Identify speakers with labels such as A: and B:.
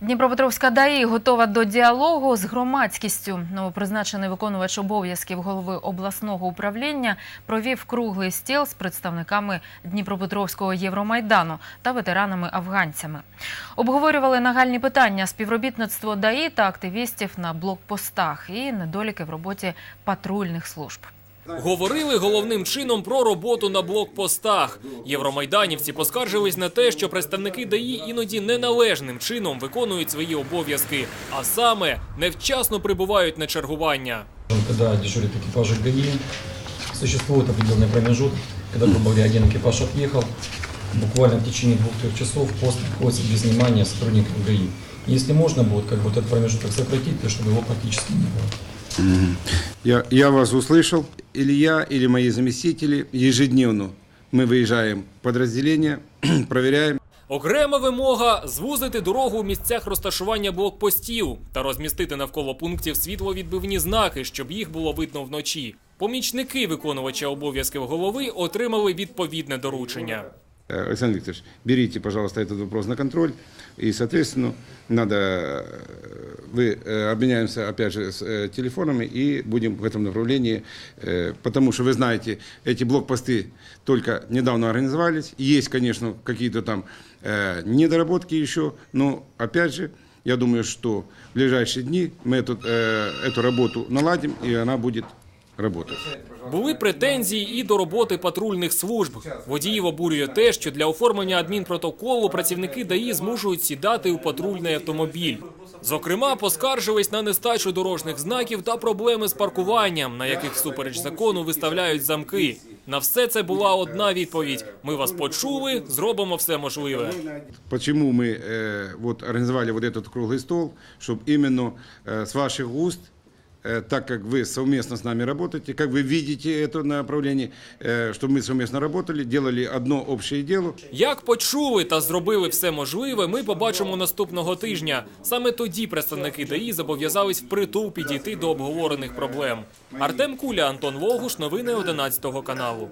A: Дніпропетровська ДАІ готова до діалогу з громадськістю. Новопризначений виконувач обов'язків голови обласного управління провів круглий стіл з представниками Дніпропетровського Євромайдану та ветеранами-афганцями. Обговорювали нагальні питання співробітництво ДАІ та активістів на блокпостах і недоліки в роботі патрульних служб.
B: Говорили головним чином про роботу на блокпостах. Євромайданівці поскаржились на те, що представники ДАІ іноді неналежним чином виконують свої обов'язки, а саме невчасно прибувають на чергування.
C: Когда дежурит экипаж ГАИ, существует определенный промежуток, когда, грубо говоря, один экипаж отъехал, буквально в течение двух-трех часов пост находится без внимания сотрудников ГАИ. Если можно будет как бы этот промежуток сократить, то чтобы его практически не было.
D: Я, я вас услышал. Или я, или мои заместители ежедневно мы выезжаем в подразделение, проверяем.
B: Окрема вимога звузити дорогу у місцях розташування блокпостів та розмістити навколо пунктів світловідбивні знаки, щоб їх було видно вночі. Помічники виконувача обов'язків голови отримали відповідне доручення.
D: Э, Александр Викторович, берите, пожалуйста, этот вопрос на контроль. И, соответственно, надо, вы э, обменяемся, опять же, с э, телефонами и будем в этом направлении, э, потому что, вы знаете, эти блокпосты только недавно организовались. Есть, конечно, какие-то там недоработки еще, но, опять же, я думаю, что в ближайшие дни мы эту, эту работу наладим, и она будет работать.
B: Були претензії і до роботи патрульних служб. Водіїв обурює те, що для оформлення адмінпротоколу працівники ДАІ змушують сідати у патрульний автомобіль. Зокрема, поскаржились на нестачу дорожніх знаків та проблеми з паркуванням, на яких всупереч закону виставляють замки. На все це була одна відповідь: ми вас почули, зробимо все можливе.
D: Почему мы э, вот организовали вот этот круглый стол, чтобы именно э, с ваших уст, э, так как вы совместно с нами работаете, как вы видите это направление, э, чтобы мы совместно работали, делали одно общее дело.
B: Як почули та зробили все можливе, ми побачимо наступного тижня. Саме тоді представники ДАІ зобов'язались впритул підійти до обговорених проблем. Артем Куля, Антон Вогуш, новини 11 каналу.